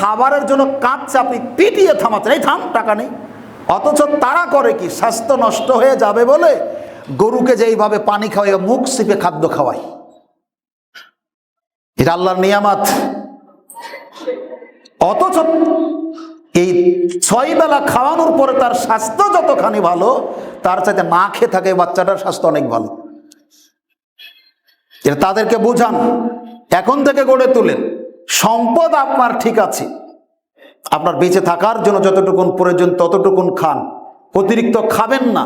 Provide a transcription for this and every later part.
খাবারের জন্য কাঁদছে আপনি পিটিয়ে থামাচ্ছেন। এই থাম, টাকা নেই। অথচ তারা করে কি? স্বাস্থ্য নষ্ট হয়ে যাবে বলে গরুকে যেইভাবে পানি খাওয়াই, মুখ সিপে খাদ্য খাওয়াই। এটা আল্লাহর নিয়ামাত। অথচ এই ছয় বেলা খাওয়ানোর পরে তার স্বাস্থ্য যতখানি ভালো, তার চাইতে না খেয়ে থাকে বাচ্চাটার স্বাস্থ্য অনেক ভালো। এটা তাদেরকে বোঝান। এখন থেকে গড়ে তুলেন। সম্পদ আপনার ঠিক আছে। আপনার বেঁচে থাকার জন্য যতটুকুন প্রয়োজন ততটুকুন খান। অতিরিক্ত খাবেন না।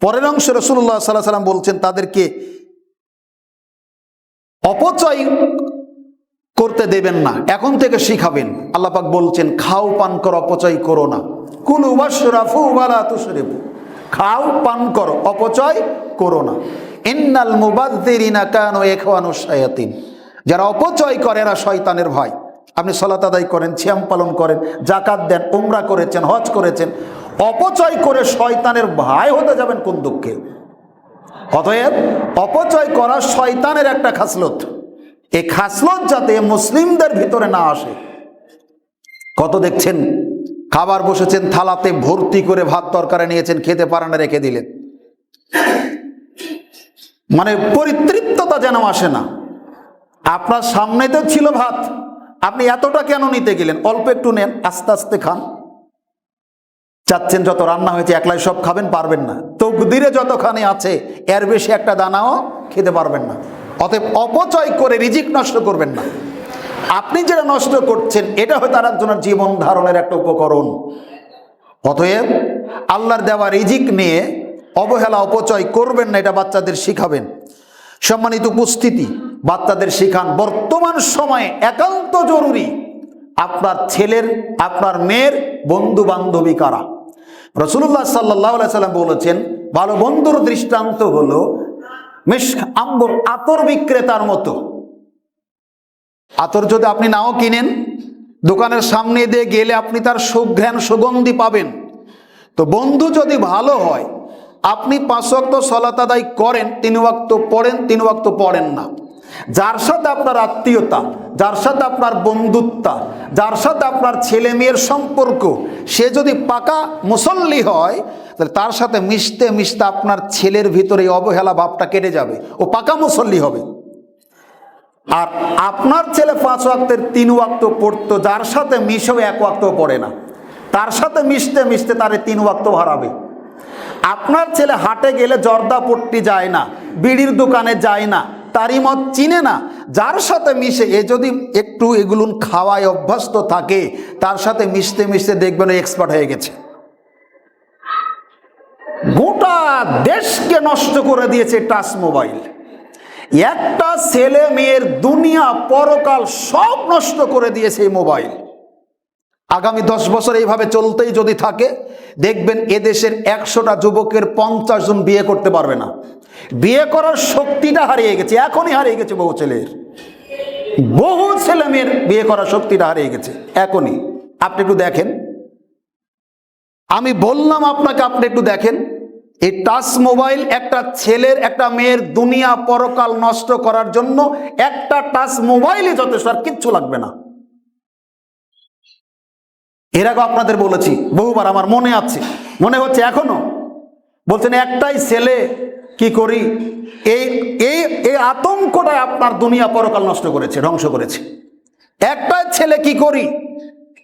পরের অংশ রসুল্লাহ সাল্লাহ সাল্লাম বলছেন, তাদেরকে অপচয় করতে দেবেন না। এখন থেকে শিখাবেন। আল্লাপাক বলছেন, খাও, পান কর, অপচয় করো না। কুলু খাও, পান করো, অপচয় করো না। ইন্নাল মুবাদ্দিরিনা কানু শায়াতিন। যারা অপচয় করে এরা শয়তানের ভয়। আপনি সলাত আদায় করেন ছিয়াম পালন করেন জাকাত দেন, উমরা করেছেন, হজ করেছেন, অপচয় করে শয়তানের ভাই হতে যাবেন কোন দুঃখে? অতএব অপচয় করা শয়তানের একটা খাসলত। এই খাসলত যাতে মুসলিমদের ভিতরে না আসে। কত দেখছেন? খাবার বসেছেন, থালাতে ভর্তি করে ভাত তরকারি নিয়েছেন, খেতে পারেন, রেখে দিলেন। মানে পরিতৃপ্ততা যেন আসে না। আপনার সামনে তো ছিল ভাত। আপনি এতটা কেন নিতে গেলেন? অল্প একটু নেন, আস্তে আস্তে খান। চাচ্ছেন যত রান্না হয়েছে, একলাই সব খাবেন, পারবেন না। তকদিরে যতখানি আছে, এর বেশি একটা দানাও খেতে পারবেন না। অতএব অপচয় করে রিজিক নষ্ট করবেন না। আপনি যেটা নষ্ট করছেন, এটা হয়তো আর একজনের জীবন ধারণের একটা উপকরণ। অতএব আল্লাহর দেওয়া রিজিক নিয়ে অবহেলা, অপচয় করবেন না, এটা বাচ্চাদের শিখাবেন। সম্মানিত উপস্থিতি বাচ্চাদের শিখান। বর্তমান সময়ে একান্ত জরুরি আপনার ছেলের, আপনার মেয়ের বন্ধু বান্ধবী কারা রসুল্লাহ সাল্লাহ সাল্লাম বলেছেন, ভালো বন্ধুর দৃষ্টান্ত হলো মিশ আম্বর আতর বিক্রেতার মতো। আতর যদি আপনি নাও কিনেন, দোকানের সামনে দিয়ে গেলে আপনি তার সুঘ্রাণ সুগন্ধি পাবেন। তো বন্ধু যদি ভালো হয়, আপনি পাঁচ ওয়াক্ত সলাত আদায় করেন, তিন ওয়াক্ত পড়েন, তিন ওয়াক্ত পড়েন না। যার সাথে আপনার আত্মীয়তা, যার সাথে আপনার বন্ধুত্বা, যার সাথে আপনার ছেলে মেয়ের সম্পর্ক, সে যদি পাকা মুসল্লি হয়, তাহলে তার সাথে মিশতে মিশতে আপনার ছেলের ভিতরে অবহেলা ভাবটা কেটে যাবে। ও পাকা মুসল্লি হবে। আর আপনার ছেলে পাঁচ ওয়াক্তের তিন ওয়াক্ত পড়তো, যার সাথে মিশেও এক ওয়াক্ত পড়ে না। তার সাথে মিশতে মিশতে তারে তিন ওয়াক্ত হারাবে। আপনার ছেলে হাটে গেলে জর্দা পট্টি যায় না, বিড়ির দোকানে যায় না তারই মত চিনে না। যার সাথে মিশে, এ যদি একটু এগুলো খাওয়ায় অভ্যস্ত থাকে, তার সাথে মিশতে মিশতে দেখবেন এক্সপার্ট হয়ে গেছে। গোটা দেশকে নষ্ট করে দিয়েছে টাচ মোবাইল। একটা ছেলে মেয়ের দুনিয়া পরকাল সব নষ্ট করে দিয়েছে এই মোবাইল। আগামী দশ বছর এইভাবে চলতেই যদি থাকে, দেখবেন এদেশের একশোটা যুবকের পঞ্চাশ জন বিয়ে করতে পারবে না। বিয়ে করার শক্তিটা হারিয়ে গেছে, এখনই হারিয়ে গেছে বহু ছেলের। বহু ছেলে মেয়ের বিয়ে করার শক্তিটা হারিয়ে গেছে, এখনই। আপনি একটু দেখেন। আমি বললাম আপনাকে, আপনি একটু দেখেন। এই টাচ মোবাইল একটা ছেলের, একটা মেয়ের দুনিয়া পরকাল নষ্ট করার জন্য একটা টাচ মোবাইলই যথেষ্ট, আর কিচ্ছু লাগবে না। এর আগে আপনাদের বলেছি, বহুবার আমার মনে আছে, মনে হচ্ছে এখনও। বলছেন, একটাই ছেলে কি করি? এই এই এই আতঙ্কটাই আপনার দুনিয়া পরকাল নষ্ট করেছে, ধ্বংস করেছে। একটাই ছেলে কি করি?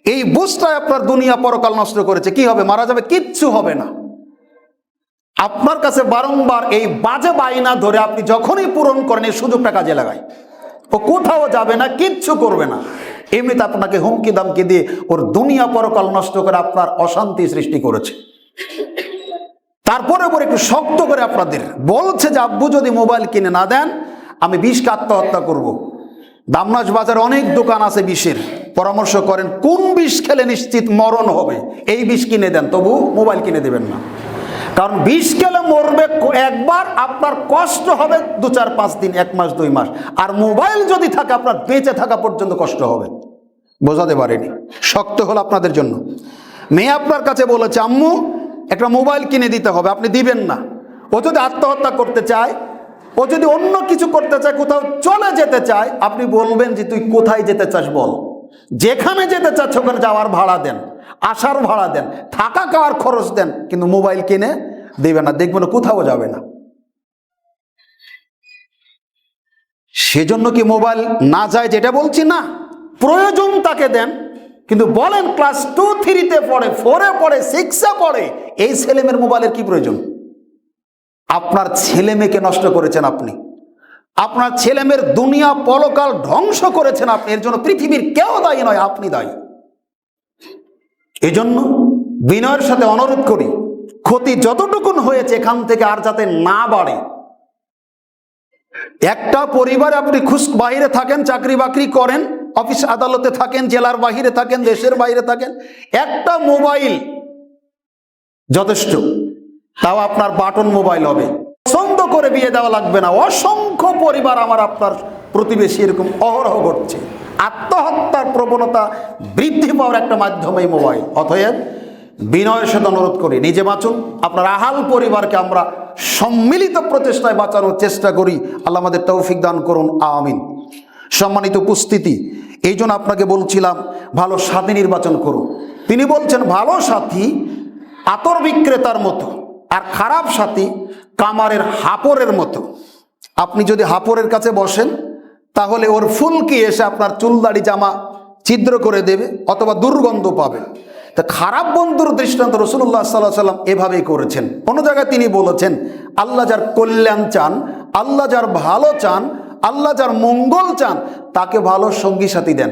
এই বুঝটাই আপনার দুনিয়া পরকাল নষ্ট করেছে। কি হবে? মারা যাবে? কিচ্ছু হবে না। আপনার কাছে বারংবার এই বাজে বায়না ধরে আপনি যখনই পূরণ করেন, এই সুযোগটা কাজে লাগায়। ও কোথাও যাবে না, কিচ্ছু করবে না। এমনিতে আপনাকে হুমকি দামকি দিয়ে ওর দুনিয়া পরকাল নষ্ট করে আপনার অশান্তি সৃষ্টি করেছে। তারপরে ওপর একটু শক্ত করে আপনাদের বলছে যে, আব্বু, যদি মোবাইল কিনে না দেন, আমি বিষকে আত্মহত্যা করব। দামনাজ বাজার অনেক দোকান আছে বিষের। পরামর্শ করেন, কোন বিষ খেলে নিশ্চিত মরণ হবে? এই বিষ কিনে দেন, তবু মোবাইল কিনে দেবেন না। কারণ বিষ খেলে মরবে একবার আপনার কষ্ট হবে দু চার পাঁচ দিন, এক মাস, দুই মাস। আর মোবাইল যদি থাকে, আপনার বেঁচে থাকা পর্যন্ত কষ্ট হবে। বোঝাতে পারেনি। শক্ত হলো আপনাদের জন্য। মেয়ে আপনার কাছে বলেছে, আম্মু, একটা মোবাইল কিনে দিতে হবে, আপনি দিবেন না। ও যদি আত্মহত্যা করতে চায়, ও যদি অন্য কিছু করতে চায়, কোথাও চলে যেতে চায়, আপনি বলবেন যে, তুই কোথায় যেতে চাস বল? যেখানে যেতে চাচ্ছে ওখানে যাওয়ার ভাড়া দেন, আসার ভাড়া দেন, থাকা খাওয়ার খরচ দেন, কিন্তু মোবাইল কিনে দেবে না, দেখবেন কোথাও যাবে না। সেজন্য কি মোবাইল না যায় যেটা বলছি না? প্রয়োজন তাকে দেন। কিন্তু বলেন ক্লাস টু থ্রিতে পড়ে ফোরে পড়ে সিক্সে পড়ে, এই ছেলেমেয়ের মোবাইলের কি প্রয়োজন? আপনার ছেলে মেয়েকে নষ্ট করেছেন আপনি। আপনার ছেলেমেয়ের দুনিয়া পলকাল ধ্বংস করেছেন আপনি। এর জন্য পৃথিবীর কেউ দায়ী নয়, আপনি দায়ী। এজন্য বিনয়ের সাথে অনুরোধ করি, ক্ষতি যতটুকুন হয়েছে এখান থেকে আর যাতে না বাড়ে। একটা পরিবারে আপনি খুশ বাইরে থাকেন, চাকরি বাকরি করেন অফিস আদালতে থাকেন, জেলার বাহিরে থাকেন, দেশের বাইরে থাকেন, একটা মোবাইল যথেষ্ট। তাও আপনার বাটন মোবাইল হবে। পছন্দ করে বিয়ে দেওয়া লাগবে না। অসংখ্য পরিবার আমার আপনার প্রতিবেশী, এরকম অহরহ ঘটছে। আত্মহত্যার প্রবণতা বৃদ্ধি পাওয়ার একটা মাধ্যম মোবাইল। অতএব বিনয়ের সাথে অনুরোধ করি, নিজে বাঁচুন। আপনার আহাল পরিবারকে আমরা সম্মিলিত প্রচেষ্টায় বাঁচানোর চেষ্টা করি। আল্লাহ আমাদের তৌফিক দান করুন। আমিন। সম্মানিত উপস্থিতি এই জন্য আপনাকে বলছিলাম, ভালো সাথী নির্বাচন করুন তিনি বলছেন, ভালো সাথী আতর বিক্রেতার মতো আর খারাপ সাথী কামারের হাপরের মতো। আপনি যদি হাপরের কাছে বসেন, তাহলে ওর ফুলকি এসে আপনার চুলদাড়ি জামা ছিদ্র করে দেবে অথবা দুর্গন্ধ পাবে। তা খারাপ বন্ধুর দৃষ্টান্ত রসুল্লাহ সাল্লাহ সাল্লাম এভাবেই করেছেন। কোনো জায়গায় তিনি বলেছেন, আল্লাহ যার কল্যাণ চান, আল্লাহ যার ভালো চান আল্লাহ যার মঙ্গল চান, তাকে ভালো সঙ্গী সাথী দেন।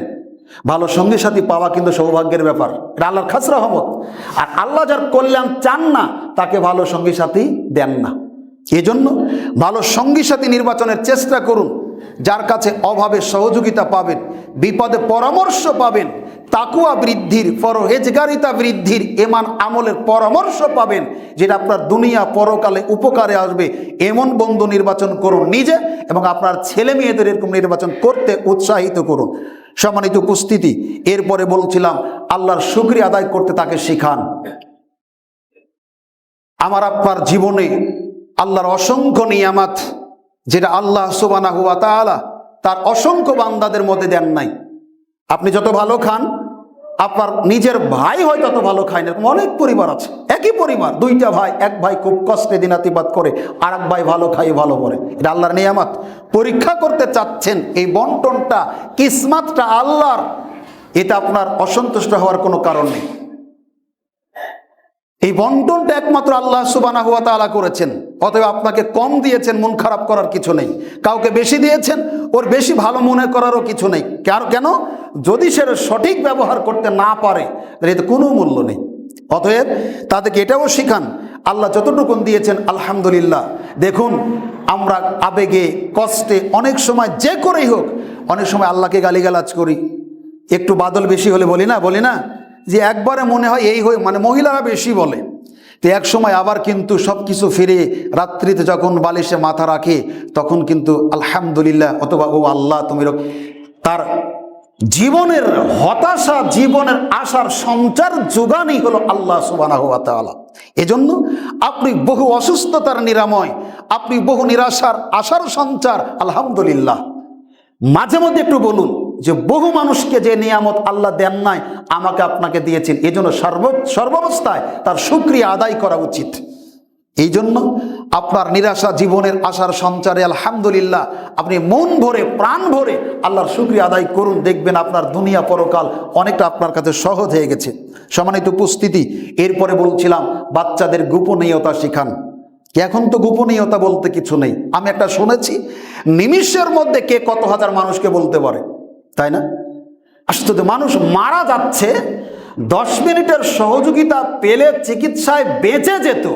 ভালো সঙ্গী সাথী পাওয়া কিন্তু সৌভাগ্যের ব্যাপার। এটা আল্লাহর খাস রহমত। আর আল্লাহ যার কল্যাণ চান না, তাকে ভালো সঙ্গী সাথী দেন না। এজন্য ভালো সঙ্গী সাথী নির্বাচনের চেষ্টা করুন। যার কাছে অভাবে সহযোগিতা পাবেন, বিপদে পরামর্শ পাবেন তাকুয়া বৃদ্ধির, পরহেজগারিতা বৃদ্ধির এমান আমলের পরামর্শ পাবেন, যেটা আপনার দুনিয়া পরকালে উপকারে আসবে। এমন বন্ধু নির্বাচন করুন নিজে এবং আপনার ছেলে মেয়েদের এরকম নির্বাচন করতে উৎসাহিত করুন। সম্মানিত উপস্থিতি, এরপরে বলছিলাম, আল্লাহর শুক্রিয়া আদায় করতে তাকে শিখান। আমার আপনার জীবনে আল্লাহর অসংখ্য নিয়ামাত, যেটা আল্লাহ সুবানা হুয়া তাআলা তার অসংখ্য বান্দাদের মধ্যে দেন নাই। আপনি যত ভালো খান আপনার নিজের ভাই হয়তো তত ভালো খায় না অনেক পরিবার আছে। একই পরিবার, দুইটা ভাই, এক ভাই খুব কষ্টে দিনাতিপাত করে আর এক ভাই ভালো খাই ভালো পরে এটা আল্লাহর নিয়ামত। পরীক্ষা করতে চাচ্ছেন, এই বন্টনটা, কিসমাতটা আল্লাহর এটা আপনার অসন্তুষ্ট হওয়ার কোনো কারণ নেই। এই বন্টনটা একমাত্র আল্লাহ সুবানা হুয়া তাআলা করেছেন। অতএব আপনাকে কম দিয়েছেন, মন খারাপ করার কিছু নেই। কাউকে বেশি দিয়েছেন, ওর বেশি ভালো মনে করারও কিছু নেই। কেন? যদি সে সঠিক ব্যবহার করতে না পারে, তাহলে এতে কোনো মূল্য নেই। অতএব তাদেরকে এটাও শিখান, আল্লাহ যতটুকুন দিয়েছেন, আলহামদুলিল্লাহ। দেখুন, আমরা আবেগে, কষ্টে অনেক সময় যে করেই হোক, অনেক সময় আল্লাহকে গালিগালাজ করি। একটু বাদল বেশি হলে বলি না বলি না? যে একবারে মনে হয় এই হয়ে মানে মহিলারা বেশি বলে। তো এক সময় আবার কিন্তু সব কিছু ফিরে, রাত্রিতে যখন বালিশে মাথা রাখে, তখন কিন্তু আলহামদুলিল্লাহ, অথবা ও আল্লাহ, তুমি তার জীবনের হতাশা, জীবনের আশার সঞ্চার যোগানই হলো আল্লাহ সুবানা হুয়া তাআলা। এজন্য আপনি বহু অসুস্থতার নিরাময়, আপনি বহু নিরাশার আশার সঞ্চার, আলহামদুলিল্লাহ। মাঝে মধ্যে একটু বলুন যে বহু মানুষকে যে নিয়ামত আল্লাহ দেন নাই, আমাকে আপনাকে দিয়েছেন এই জন্য সর্ব, সর্বাবস্থায় তার সুক্রিয়া আদায় করা উচিত। এই জন্য আপনার নিরাশা জীবনের আশার সঞ্চারে আলহামদুলিল্লাহ আপনি মন ভরে, প্রাণ ভরে আল্লাহর শুক্রিয়া আদায় করুন। দেখবেন আপনার দুনিয়া পরকাল অনেকটা আপনার কাছে সহজ হয়ে গেছে। সমানিত উপস্থিতি, এরপরে বলছিলাম, বাচ্চাদের গোপনীয়তা শিখান। এখন তো গোপনীয়তা বলতে কিছু নেই। আমি একটা শুনেছি, নিমিষের মধ্যে কে কত হাজার মানুষকে বলতে পারে? তাই না? আশ্চর্য, মানুষ মারা যাচ্ছে, দশ মিনিটের সহযোগিতা পেলে চিকিৎসায় বেঁচে যেত।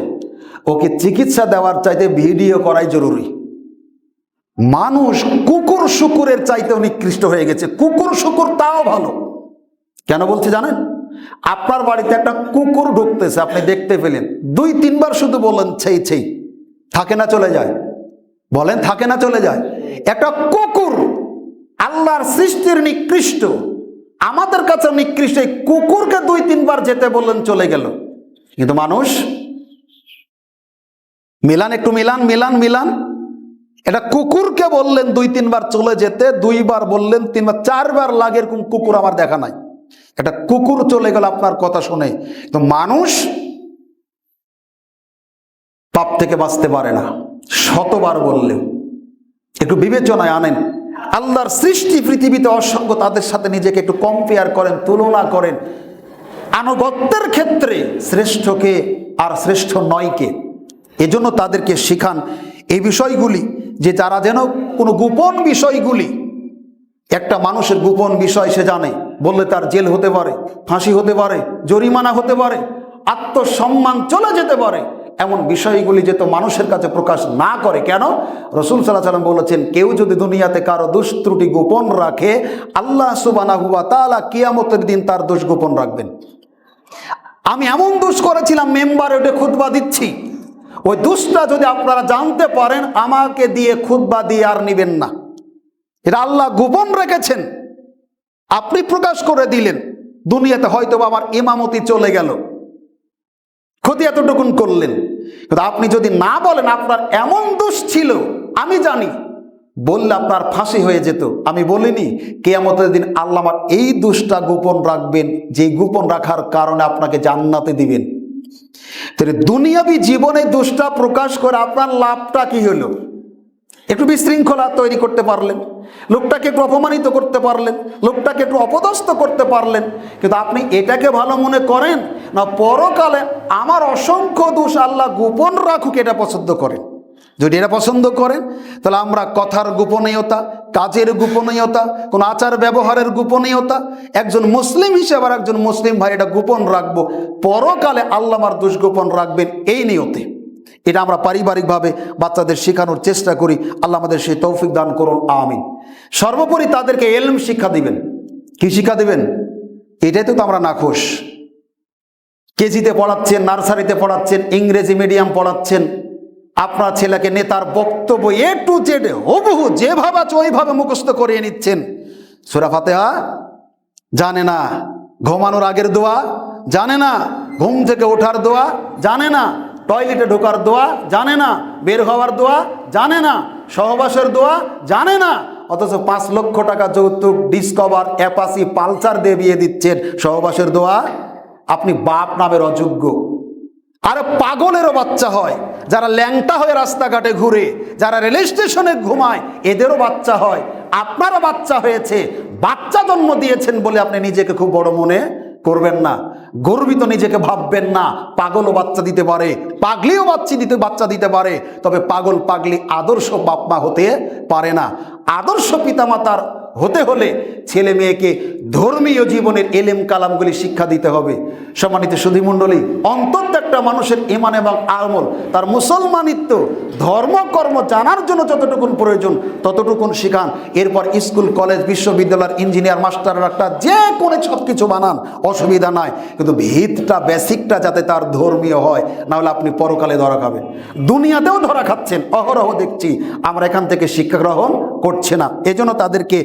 ওকে চিকিৎসা দেওয়ার চাইতে ভিডিও করাই জরুরি। মানুষ কুকুর শুকুরের চাইতেও নিকৃষ্ট হয়ে গেছে। কুকুর শুকুর তাও ভালো। কেন বলছি জানেন? আপনার বাড়িতে একটা কুকুর ঢুকতেছে, আপনি দেখতে পেলেন। দুই, তিনবার শুধু বললেন ছেই ছেই। থাকে না চলে যায়। বলেন, থাকে না চলে যায়। একটা কুকুর আল্লাহর সৃষ্টির নিকৃষ্ট। আমাদের কাছে নিকৃষ্ট। এই কুকুরকে দুই, তিনবার যেতে বললেন, চলে গেল। কিন্তু মানুষ মিলান, একটু মিলান মিলান মিলান। এটা কুকুরকে বললেন দুই, তিনবার চলে যেতে, দুইবার বললেন, তিনবার, চারবার লাগে এরকম কুকুর আমার দেখা নাই। এটা কুকুর চলে গেল আপনার কথা শুনে। তো মানুষ পাপ থেকে বাঁচতে পারে না। শতবার বললেও একটু বিবেচনায় আনেন। আল্লাহর সৃষ্টি পৃথিবীতে অসংখ্য, তাদের সাথে নিজেকে একটু কম্পেয়ার করেন, তুলনা করেন। আনুগত্যের ক্ষেত্রে শ্রেষ্ঠকে আর শ্রেষ্ঠ নয়কে এজন্য তাদেরকে শিখান এই বিষয়গুলি যে যারা যেন কোনো গোপন বিষয়গুলি, একটা মানুষের গোপন বিষয় সে জানে, বললে তার জেল হতে পারে, ফাঁসি হতে পারে, জরিমানা হতে পারে, আত্মসম্মান চলে যেতে পারে, এমন বিষয়গুলি যেহেতু মানুষের কাছে প্রকাশ না করে। কেন? রসুল সাল্লাহ সাল্লাম বলেছেন, কেউ যদি দুনিয়াতে কারও দুষ্ত্রুটি গোপন রাখে, আল্লাহ সুবানা হুয়া তালা কিয়ামতের দিন তার দোষ গোপন রাখবেন। আমি এমন দোষ করেছিলাম, মেম্বার ওটা খুতবা দিচ্ছি। ওই দোষটা যদি আপনারা জানতে পারেন, আমাকে দিয়ে খুতবা দিয়ে আর নিবেন না। এটা আল্লাহ গোপন রেখেছেন। আপনি প্রকাশ করে দিলেন। দুনিয়াতে হয়তো আমার ইমামতি চলে গেল। ক্ষতি এতটুকুন করলেন। কিন্তু আপনি যদি না বলেন, আপনার এমন দোষ ছিল, আমি জানি। বললে আপনার ফাঁসি হয়ে যেত। আমি বলিনি, কেয়ামতের দিন আল্লাহ আমার এই দোষটা গোপন রাখবেন যে গোপন রাখার কারণে আপনাকে জান্নাতে দিবেন। তাহলে দুনিয়াবি জীবনে দোষটা প্রকাশ করে আপনার লাভটা কি হলো? একটু বিশৃঙ্খলা তৈরি করতে পারলেন, লোকটাকে একটু অপমানিত করতে পারলেন, লোকটাকে একটু অপদস্থ করতে পারলেন, কিন্তু আপনি এটাকে ভালো মনে করেন না? পরকালে আমার অসংখ্য দোষ আল্লাহ গোপন রাখুক, এটা পছন্দ করেন। যদি এটা পছন্দ করেন, তাহলে আমরা কথার গোপনীয়তা, কাজের গোপনীয়তা, কোন আচার ব্যবহারের গোপনীয়তা, একজন মুসলিম হিসেবে আর একজন মুসলিম ভাই এটা গোপন রাখব। পরকালে আল্লাহ আমার দোষ গোপন রাখবেন এই নিয়তে। এটা আমরা পারিবারিকভাবে বাচ্চাদের শেখানোর চেষ্টা করি। আল্লাহ আমাদের সেই তৌফিক দান করুন, আমিন। সর্বোপরি তাদেরকে এলম শিক্ষা দিবেন। কি শিক্ষা দিবেন? এটাই তো আমরা নাখোশ। কেজিতে পড়াচ্ছেন, নার্সারিতে পড়াচ্ছেন, ইংরেজি মিডিয়াম পড়াচ্ছেন আপনার ছেলেকে নেতার বক্তব্য এ টু জেড হুবহু যেভাবে আছে, ওইভাবে মুখস্থ করিয়ে নিচ্ছেন। সুরা ফাতেহা জানে না। ঘুমানোর আগের দোয়া জানে না। ঘুম থেকে ওঠার দোয়া জানে না। টয়লেটে ঢোকার দোয়া জানে না। বের হওয়ার দোয়া জানে না। সহবাসের দোয়া জানে না। অথচ পাঁচ লক্ষ টাকা যৌতুক, ডিসকভার অ্যাপাসি পালসার দিয়ে বিয়ে দিচ্ছেন। সহবাসের দোয়া আপনি বাপ নামের অযোগ্য। আর পাগলেরও বাচ্চা হয়। যারা ল্যাংটা হয়ে রাস্তাঘাটে ঘুরে, যারা রেল স্টেশনে ঘুমায়, এদেরও বাচ্চা হয়। আপনারও বাচ্চা হয়েছে। বাচ্চা জন্ম দিয়েছেন বলে আপনি নিজেকে খুব বড় মনে করবেন না। গর্বিত নিজেকে ভাববেন না। পাগলও বাচ্চা দিতে পারে। পাগলিও বাচ্চা দিতে বাচ্চা দিতে পারে। তবে পাগল, পাগলি আদর্শ বাপমা হতে পারে না। আদর্শ পিতামাতার হতে হলে ছেলে মেয়েকে ধর্মীয় জীবনের এলেম কালামগুলি শিক্ষা দিতে হবে। সম্মানিত সুধীমণ্ডলী অন্তত একটা মানুষের ইমান এবং আমল, তার মুসলমানিত্ব, ধর্মকর্ম জানার জন্য যতটুকুন প্রয়োজন, ততটুকুন শিখান। এরপর স্কুল, কলেজ, বিশ্ববিদ্যালয়ের ইঞ্জিনিয়ার, মাস্টার, ডাক্তার, যে কোনো সব কিছু বানান, অসুবিধা নাই। কিন্তু ভিতটা, বেসিকটা যাতে তার ধর্মীয় হয়, নাহলে আপনি পরকালে ধরা খাবেন। দুনিয়াতেও ধরা খাচ্ছেন, অহরহ দেখছি। আমরা এখান থেকে শিক্ষা গ্রহণ করছে না। এজন্য তাদেরকে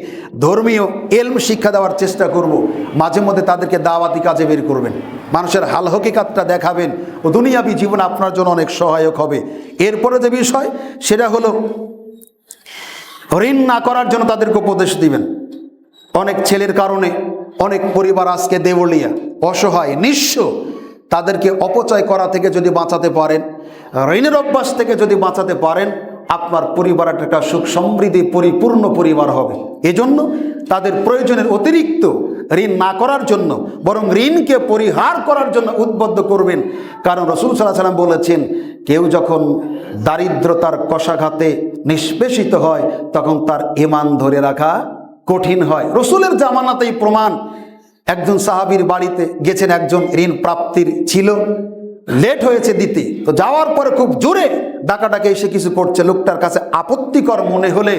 ধর্মীয় এলম শিক্ষা দেওয়ার চেষ্টা করব। মাঝে মধ্যে তাদেরকে দাওয়াতি কাজে বের করবেন। মানুষের হাল হকিকাতটা দেখাবেন ও দুনিয়াবি জীবন আপনার জন্য অনেক সহায়ক হবে। এরপরে যে বিষয়, সেটা হলো ঋণ না করার জন্য তাদেরকে উপদেশ দিবেন। অনেক ছেলের কারণে অনেক পরিবার আজকে দেবলিয়া অসহায়, নিঃস্ব। তাদেরকে অপচয় করা থেকে যদি বাঁচাতে পারেন, ঋণের অভ্যাস থেকে যদি বাঁচাতে পারেন আপনার পরিবার একটা সুখ সমৃদ্ধি, পরিপূর্ণ পরিবার হবে। এজন্য তাদের প্রয়োজনের অতিরিক্ত ঋণ না করার জন্য, বরং ঋণকে পরিহার করার জন্য উদ্বুদ্ধ করবেন। কারণ রসুল সাল্লাহ সাল্লাম বলেছেন, কেউ যখন দারিদ্রতার কষাঘাতে নিষ্পেষিত হয়, তখন তার ইমান ধরে রাখা কঠিন হয়। রসুলের জামানাতেই প্রমাণ, একজন সাহাবীর বাড়িতে গেছেন, একজন ঋণ প্রাপ্তির ছিল। লেট হয়েছে দিতে। তো যাওয়ার পরে খুব জোরে ডাকাডাকে এসে কিছু করছে। লোকটার কাছে আপত্তিকর মনে হলে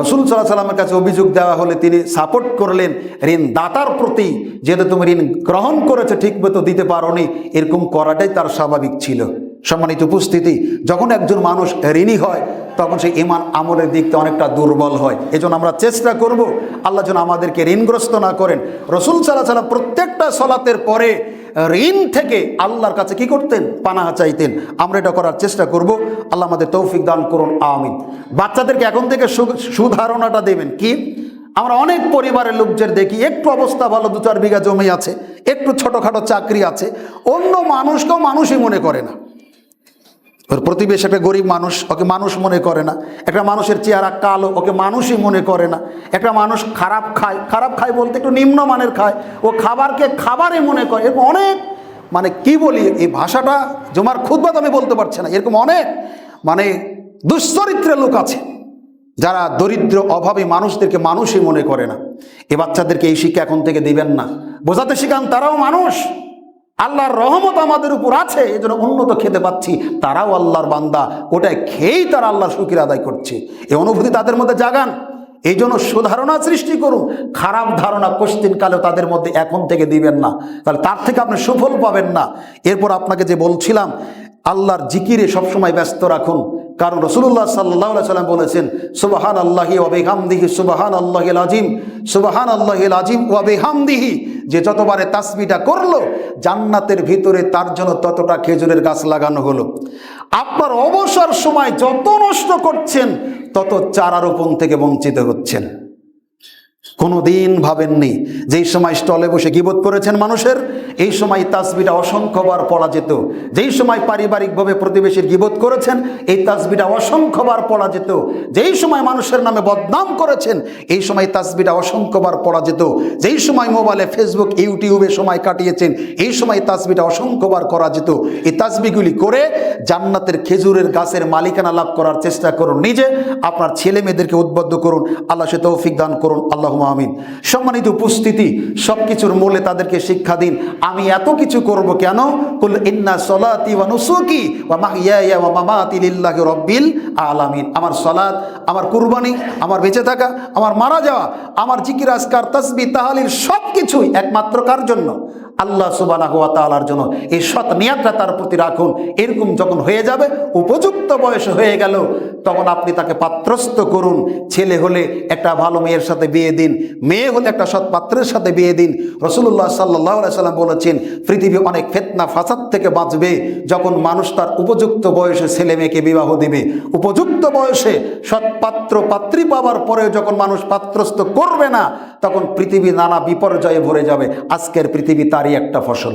রসুল সাল্লাহ সাল্লামের কাছে অভিযোগ দেওয়া হলে তিনি সাপোর্ট করলেন। ঋণ দাতার প্রতি, যেহেতু তুমি ঋণ গ্রহণ করেছে, ঠিক মতো দিতে পারোনি। এরকম করাটাই তার স্বাভাবিক ছিল। সম্মানিত উপস্থিতি, যখন একজন মানুষ ঋণী হয়, তখন সেই ইমান আমলের দিক থেকে অনেকটা দুর্বল হয়। এজন্য আমরা চেষ্টা করব, আল্লাহ যেন আমাদেরকে ঋণগ্রস্ত না করেন। রসুল সাল্লাহ সাল্লাম প্রত্যেকটা সলাতের পরে ঋণ থেকে আল্লাহর কাছে কি করতেন? পানাহা চাইতেন। আমরা এটা করার চেষ্টা করব। আল্লাহ আমাদের তৌফিক দান করুন, আমিন। বাচ্চাদেরকে এখন থেকে সুধারণাটা দেবেন। কি? আমরা অনেক পরিবারের লোকদের দেখি, একটু অবস্থা ভালো দু চার বিঘা জমি আছে, একটু ছোটোখাটো চাকরি আছে। অন্য মানুষকেও মানুষই মনে করে না। ওর প্রতিবেশী একটা গরিব মানুষ, ওকে মানুষ মনে করে না। একটা মানুষের চেহারা কালো, ওকে মানুষই মনে করে না। একটা মানুষ খারাপ খায় খারাপ খায় বলতে একটু নিম্নমানের খায়। ও খাবারকে খাবারই মনে করে, এরকম অনেক মানে কি বলি, এই ভাষাটা জমার খুদবাদ আমি বলতে পারছি না, এরকম অনেক মানে দুশ্চরিত্রের লোক আছে, যারা দরিদ্র, অভাবী মানুষদেরকে মানুষই মনে করে না। এ বাচ্চাদেরকে এই শিক্ষা এখন থেকে দিবেন না। বোঝাতে শিখান, তারাও মানুষ। আল্লাহর রহমত আমাদের উপর আছে এই জন্য উন্নত খেতে পাচ্ছি। তারাও আল্লাহর বান্দা, ওটাই খেয়েই তারা আল্লাহর শুকির আদায় করছে। এই অনুভূতি তাদের মধ্যে জাগান। এই জন্য সুধারণা সৃষ্টি করুন। খারাপ ধারণা কোশ্চিন কালেও তাদের মধ্যে এখন থেকে দিবেন না। তাহলে তার থেকে আপনি সুফল পাবেন না। এরপর আপনাকে যে বলছিলাম, আল্লাহর জিকিরে সবসময় ব্যস্ত রাখুন। কারণ রসুল্লাহ সাল্লাহ সাল্লাম বলেছেন সুবাহান আল্লাহি ওয়াবেহামদিহি সুবাহান আল্লাহিল আজিম সুবাহান আল্লাহিল আজিম ওয়াবেহামদিহি যে যতবারে তাসবিটা করল, জান্নাতের ভিতরে তার জন্য ততটা খেজুরের গাছ লাগানো হলো। আপনার অবসর সময় যত নষ্ট করছেন, তত চারা রোপণ থেকে বঞ্চিত হচ্ছেন। কোনো দিন ভাবেননি। যেই সময় স্টলে বসে গিবোধ করেছেন মানুষের, এই সময় তাসবিটা অসংখ্যবার পড়া যেত। যেই সময় পারিবারিকভাবে প্রতিবেশীর গিবোধ করেছেন, এই তাসবিটা অসংখ্যবার পড়া যেত। যেই সময় মানুষের নামে বদনাম করেছেন, এই সময় তাসবিটা অসংখ্যবার পড়া যেত। যেই সময় মোবাইলে ফেসবুক, ইউটিউবে সময় কাটিয়েছেন, এই সময় তাসবিটা অসংখ্যবার করা যেত। এই তাসবিগুলি করে জান্নাতের খেজুরের গাছের মালিকানা লাভ করার চেষ্টা করুন নিজে, আপনার ছেলে মেয়েদেরকে উদ্বুদ্ধ করুন, আল্লাহ সে তৌফিক দান করুন আল্লাহ আমিন। সম্মানিত উপস্থিতি সব কিছুর মূলে তাদেরকে শিক্ষা দিন। আমি এত কিছু করব কেন? কুল ইন্না সলাতি ওয়া নুসুকি ওয়া মাহইয়ায়া ওয়া মামাতি লিল্লাহি রব্বিল আলামিন। আমার সলাত আমার কুরবানি, আমার বেঁচে থাকা, আমার মারা যাওয়া, আমার জিকির আসকার তসবি, তাহালিল সব কিছুই একমাত্র কার জন্য? আল্লাহ সুবানা হুয়া তালার জন্য এই সৎ নিয়াতটা তার প্রতি রাখুন। এরকম যখন হয়ে যাবে, উপযুক্ত বয়স হয়ে গেল, তখন আপনি তাকে পাত্রস্থ করুন। ছেলে হলে একটা ভালো মেয়ের সাথে বিয়ে দিন, মেয়ে হলে একটা সৎ পাত্রের সাথে বিয়ে দিন। রসুল্লাহ সাল্লাহ সাল্লাম বলেছেন, পৃথিবী অনেক ফেতনা, ফাসাদ থেকে বাঁচবে যখন মানুষ তার উপযুক্ত বয়সে ছেলে মেয়েকে বিবাহ দিবে। উপযুক্ত বয়সে সৎপাত্র পাত্রী পাওয়ার পরেও যখন মানুষ পাত্রস্থ করবে না, তখন পৃথিবী নানা বিপর্যয়ে ভরে যাবে। আজকের পৃথিবী তারই একটা ফসল।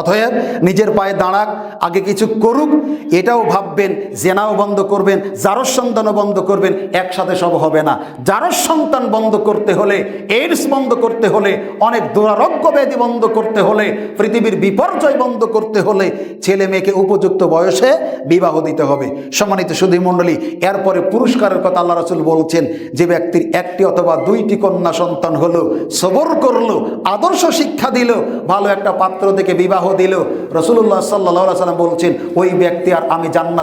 অতএব নিজের পায়ে দাঁড়াক, আগে কিছু করুক, এটাও ভাববেন, জেনাও বন্ধ করবেন জারস সন্তানও বন্ধ করবেন, একসাথে সব হবে না। জারস সন্তান বন্ধ করতে হলে এইডস বন্ধ করতে হলে, অনেক দুরারোগ্য ব্যাধি বন্ধ করতে হলে, পৃথিবীর বিপর্যয় বন্ধ করতে হলে, ছেলে মেয়েকে উপযুক্ত বয়সে বিবাহ দিতে হবে। সম্মানিত সুধী মণ্ডলী, এরপরে পুরস্কারের কথা আল্লাহ রসুল বলছেন, যে ব্যক্তির একটি অথবা দুইটি কন্যা সন্তান হলো, সবর করল, আদর্শ শিক্ষা দিল, ভালো একটা পাত্র থেকে বিবাহ দিল। রসুল্লাহ সাল্লাহ সাল্লাম বলছেন ওই ব্যক্তি আর আমি জান্নাত